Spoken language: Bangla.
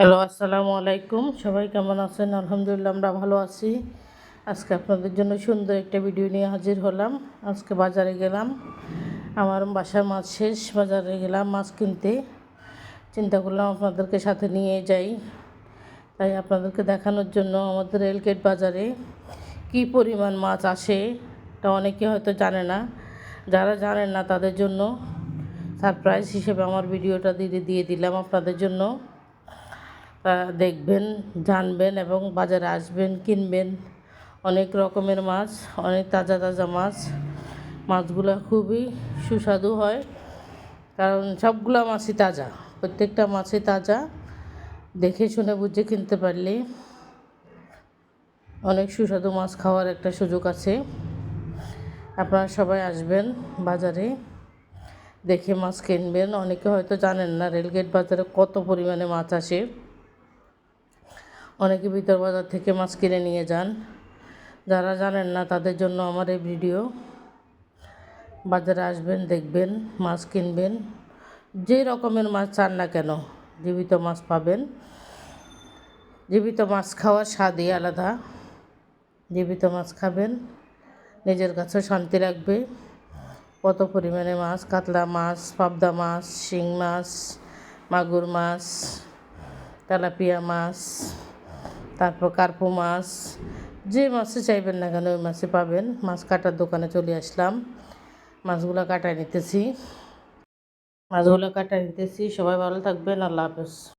হ্যালো, আসসালামু আলাইকুম। সবাই কেমন আছেন? আলহামদুলিল্লাহ, আমরা ভালো আছি। আজকে আপনাদের জন্য সুন্দর একটা ভিডিও নিয়ে হাজির হলাম। আজকে বাজারে গেলাম। আমার বাসার মাছ শেষ, বাজারে গেলাম মাছ কিনতে। চিন্তা করলাম আপনাদেরকে সাথে নিয়ে যাই। তাই আপনাদেরকে দেখানোর জন্য আমাদের রেলগেট বাজারে কি পরিমাণ মাছ আসে, তা অনেকে হয়তো জানে না। যারা জানেন না তাদের জন্য সারপ্রাইজ হিসেবে আমার ভিডিওটা দিয়ে দিয়ে দিলাম আপনাদের জন্য। তা দেখবেন, জানবেন এবং বাজারে আসবেন, কিনবেন। অনেক রকমের মাছ, অনেক তাজা তাজা মাছ। মাছগুলো খুবই সুস্বাদু হয়, কারণ সবগুলো মাছই তাজা। প্রত্যেকটা মাছই তাজা। দেখে শুনে বুঝে কিনতে পারলে অনেক সুস্বাদু মাছ খাওয়ার একটা সুযোগ আছে। আপনারা সবাই আসবেন বাজারে, দেখে মাছ কিনবেন। অনেকে হয়তো জানেন না রেলগেট বাজারে কত পরিমাণে মাছ আসে। অনেকে ভিতর বাজার থেকে মাছ কিনে নিয়ে যান। যারা জানেন না তাদের জন্য আমার এই ভিডিও। বাজারে আসবেন, দেখবেন, মাছ কিনবেন। যে রকমের মাছ চান না কেন, জীবিত মাছ পাবেন। জীবিত মাছ খাওয়ার স্বাদই আলাদা। জীবিত মাছ খাবেন, নিজের কাছে শান্তি রাখবে কত পরিমাণে মাছ, কাতলা মাছ, পাবদা মাছ, শিং মাছ, মাগুর মাছ, তেলাপিয়া মাছ তারপর কার্পু মাছ, যে মাছে চাইবেন না কেন ওই মাছে পাবেন। মাছ কাটার দোকানে চলে আসলাম। মাছগুলো কাটায় নিতেছি। মাছগুলো কাটায় নিতেছি। সবাই ভালো থাকবেন। আল্লাহ হাফেজ।